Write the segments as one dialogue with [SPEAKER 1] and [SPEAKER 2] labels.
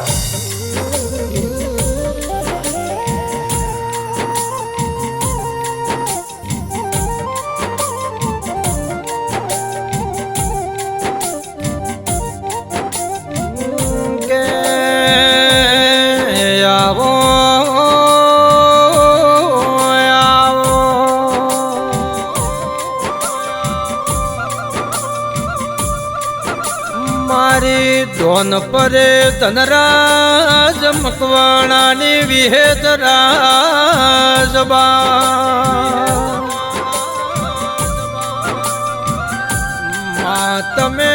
[SPEAKER 1] Bye. પરે ધનરાજ મકવાણાની વિહેત રાજબા. તમે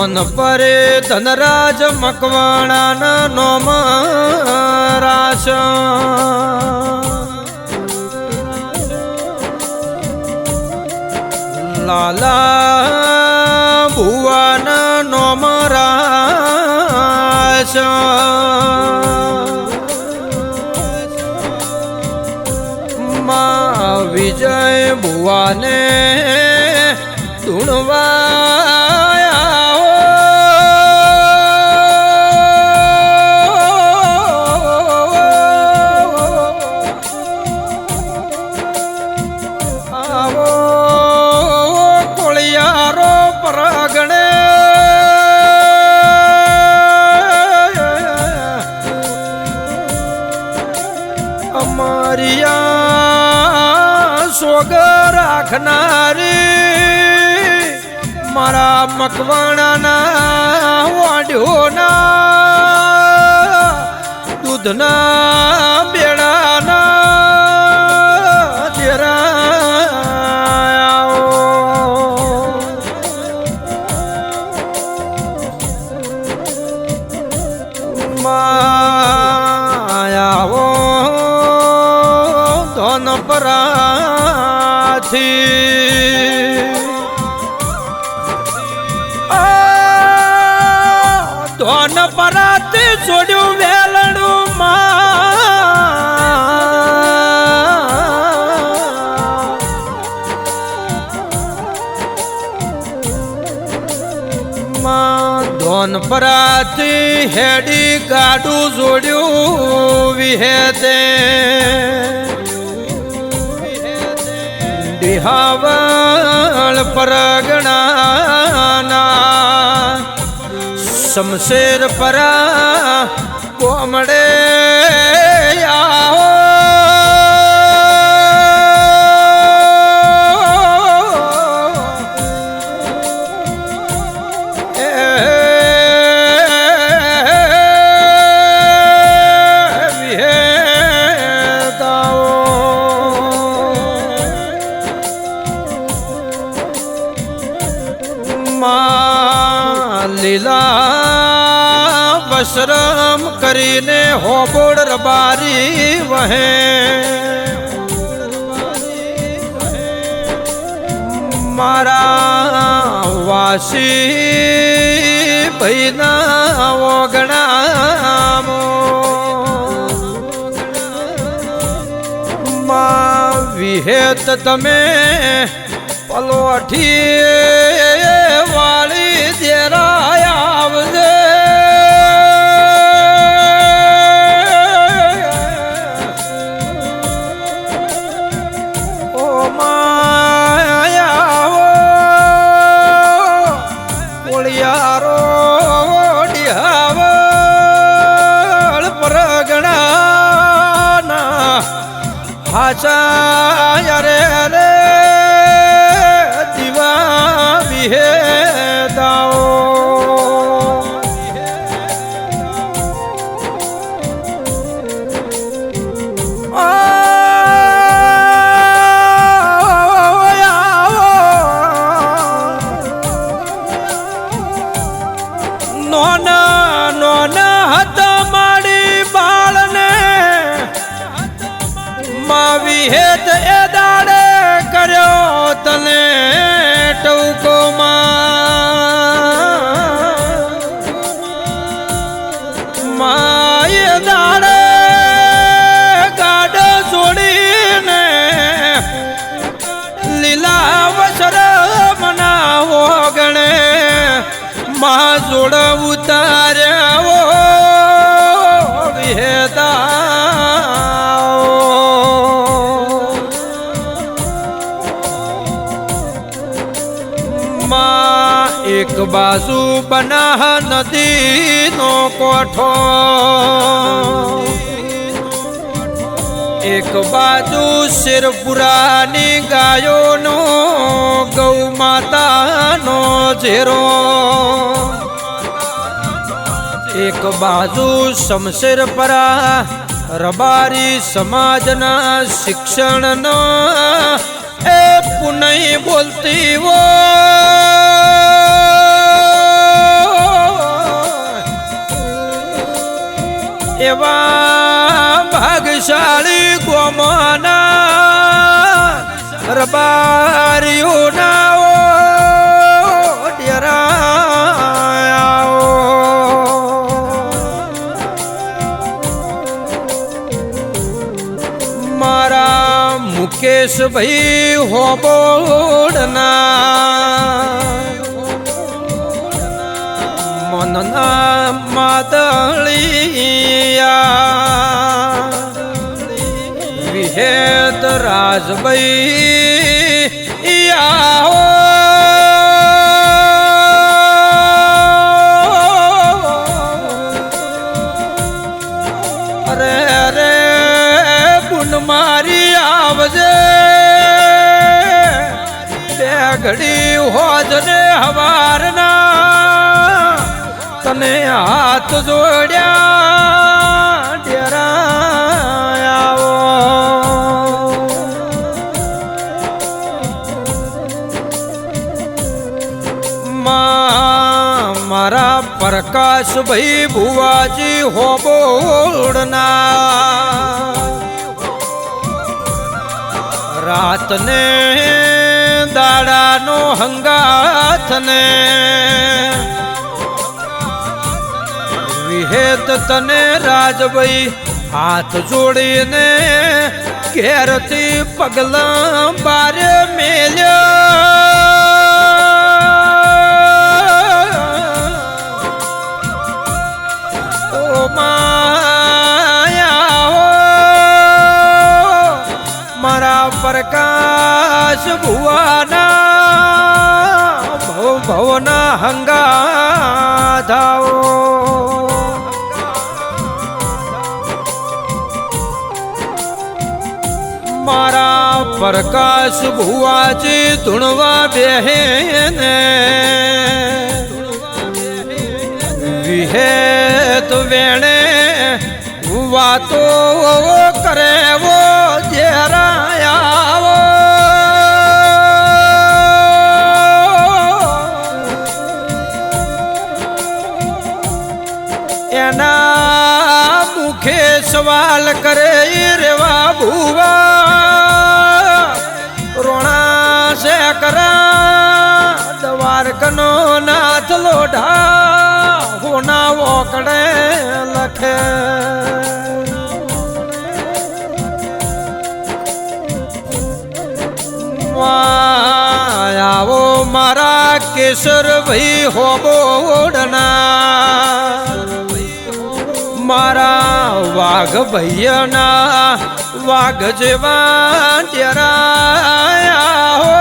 [SPEAKER 1] ધોન પરે ધનરાજ મકવાણાના નોમ રાશ લાલા ભુવાના નોમ રાશમાં વિજય ભુવાને ધૂણવા સોગ રાખનારી મારા મકવાણાના વાડ્યોના દૂધના બેડાના ધન પરાથી છોડ્યું વેલણું માં ધોન હેડી ગાડું જોડ્યું વિહેતે દિહાવળ પરગણાના શમશેર પરા કોમડે લીલા વશરમ કરીને હોબોડ રબારી વહે. મારા વાસી ભૈના ઓગણામો. માં વિહેત તમે પલોઠી વાળી જોડ ઉતાર્યા માં એક બાજુ બના નદી નો કોઠો. એક બાજુ શિરપુરાની ગાયોનો, ગૌ માતાનો ઝેરો. એક બાજુ શમશેરપરા રબારી સમાજના શિક્ષણના એ પુનઈ બોલતી હો. એવા ભાગશાળી ગોમાના રબારીઓના મુકેશ ભાઈ હોબોડના મનના માદળિયા. વિહેત રાજભાઈ ઘડી હોજ ને હવારના તને હાથ જોડ્યા ડેરા આવો. મારા પ્રકાશ ભાઈ ભુવાજી હોબોડના રાતને દાડાનો હંગાથને વિહેત તને રાજભાઈ હાથ જોડીને ઘેરથી પગલા બારે મેલ્યા. ઓ હો મારા પ્રકાશ ભુવાના ભવ ભવના હંગા ધાઓ મારા પ્રકાશ ભુવાજી ધૂણવા બેહેને. તો વેણે વાતો સવાલ કરે રેવા ભુવા રોણા છે કરા, દ્વારકનો નાથ લોઢા. હોના વોકડે લખે. આવો મારા કેસર ભાઈ હોબોડના મારા વાઘ ભૈયાના વાઘ જેવા ડેરાયા હો.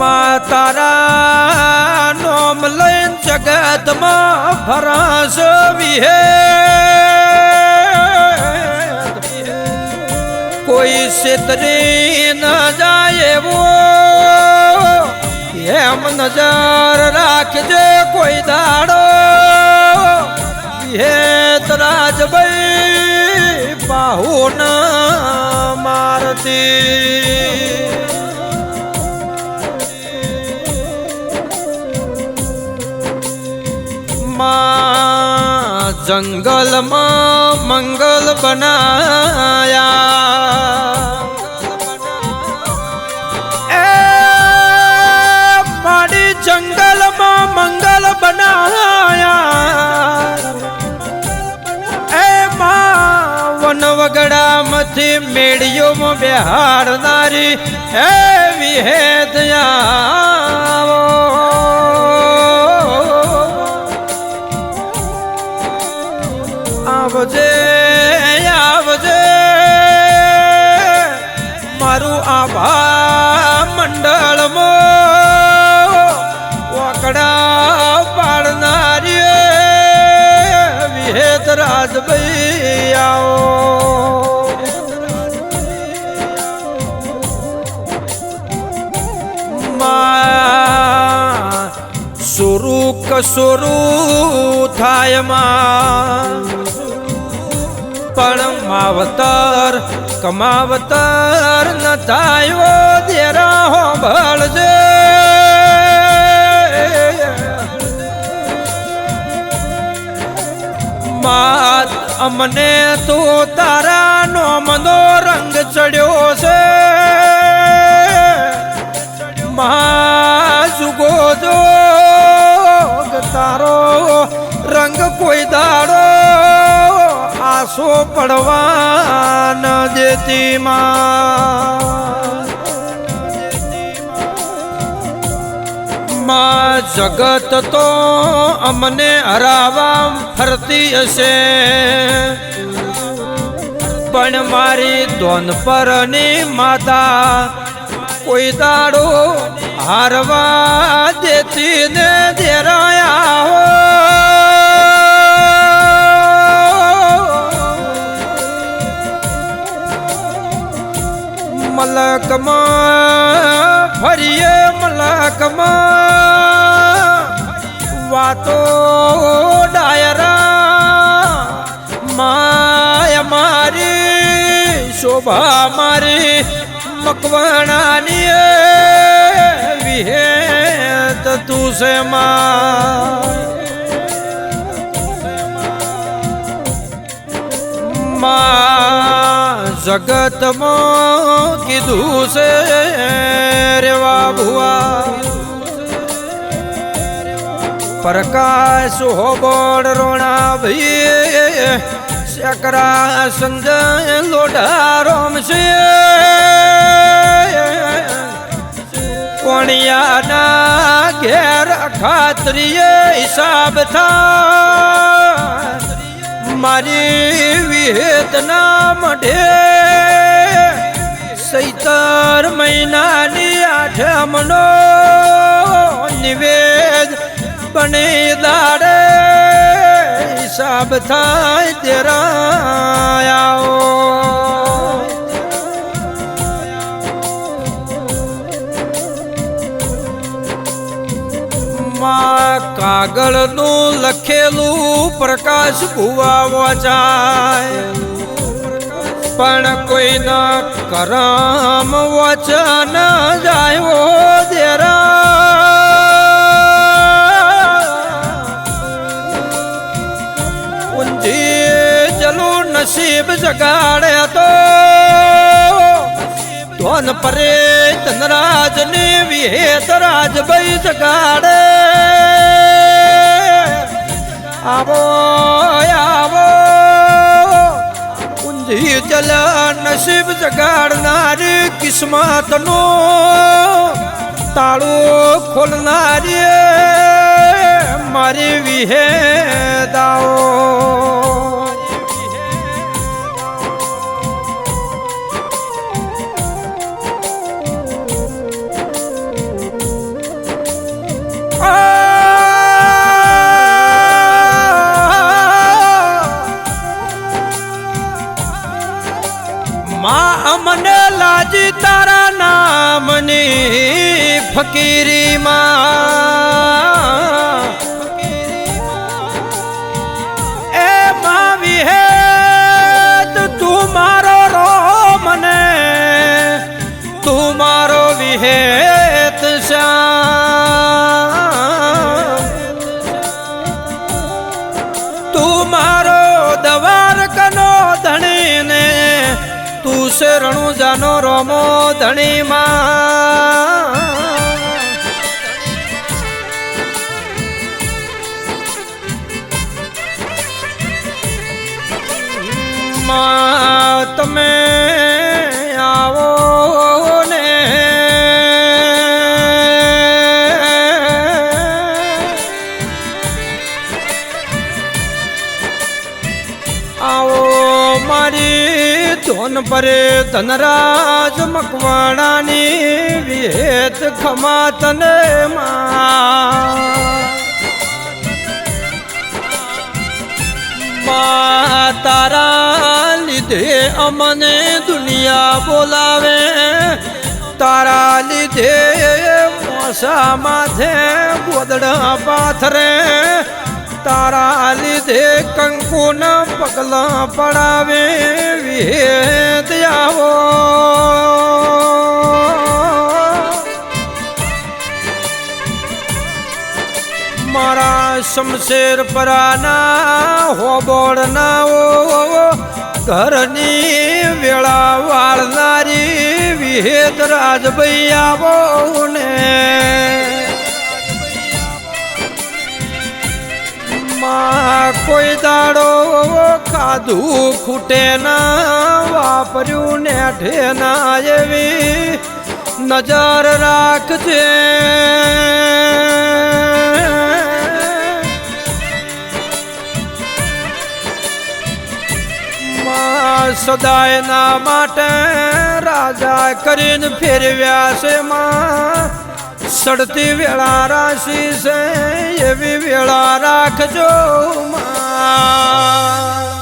[SPEAKER 1] મા તારા નોમ લઈને જગતમાં ફરાસ વિહે. કોઈ છેતરી ન જાય એવો. એમ નજર રાખજે કોઈ દાડો. હેત રાજભાઈ બાહુ ન મારતી. માં જંગલમાં મંગલ બનાયા. વગડામાંથી મેળીઓમાં બેહાડનારી હે વિહેદ આવજે આવજે. મારું આભા મંડળમાં વાકડા પાડનારી વિહેત રાજભાઈ આવો. કસુરુ થાયમાં. પણ માવતર, કમાવતર ન થાય દેરા હો ભળજે. માત અમને તો તારા નોમનો રંગ ચડ્યો. પડવા ન માં જગત તો અમને હરાવા ફરતી હશે. પણ મારી દોન પરની માતા કોઈ દાડો હારવા દેતી ને મલકમાં ફરીએ મલકમાં. વાતો ડાયરા માય મારી શોભા મારી મકવાણાની વિહેત તું છે માં. જગતમાં કીધું છે રેવા ભુવા. પ્રકાશ હોબોડ રોણા ભાઈ શકરા સંજય લોઢા રોમ છે કોણિયાના ઘેર ખાતરીએ હિસાબ થા મારી વિહેતના મઢે સૈતર મહિનાની આઠમનો નિવેદ બને દાડે હિસાબ થાય તેરા કાગળનું લખેલું પ્રકાશ ભુવા વચાય પણ કોઈના કરમ વચન જાય ઊંધી જલું નસીબ જગાડે તો. ધોન પરે તનરાજ ને વિહેત રાજભાઈ જગાડે. આવો આવો. ઊંધી ચલ નસીબ જગાડનાર કિસ્મત નો તાળું ખોલનારી મારી વિહેદાઓ. માં લાજી તારા નામની ફકીરી મકવાડાનો રોમો ધણીમાં. તમે આવો ને. આવો મારી ધોન પરે ધનરાજ મકવાણાની વેત ખમા તને માં. તારા લીધે અમને દુનિયા બોલાવે, તારા લીધે મોસા માથે ગોદડા પાથરે, તારા લીધે કંકુના પગલા પડાવે શમશેર પરાના હોબોળના ઘરની વેળા વાળનારી વિહેત રાજભૈયા ને માં કોઈ દાડો ખાધું ખૂટે ના, વાપર્યું ને ઠેના એવી નજર રાખજે. સદાયના માટે રાજા કરીને ફેરવ્યા છે માં. સડતી વેળા રાશિ છે, એવી વેળા રાખજો માં.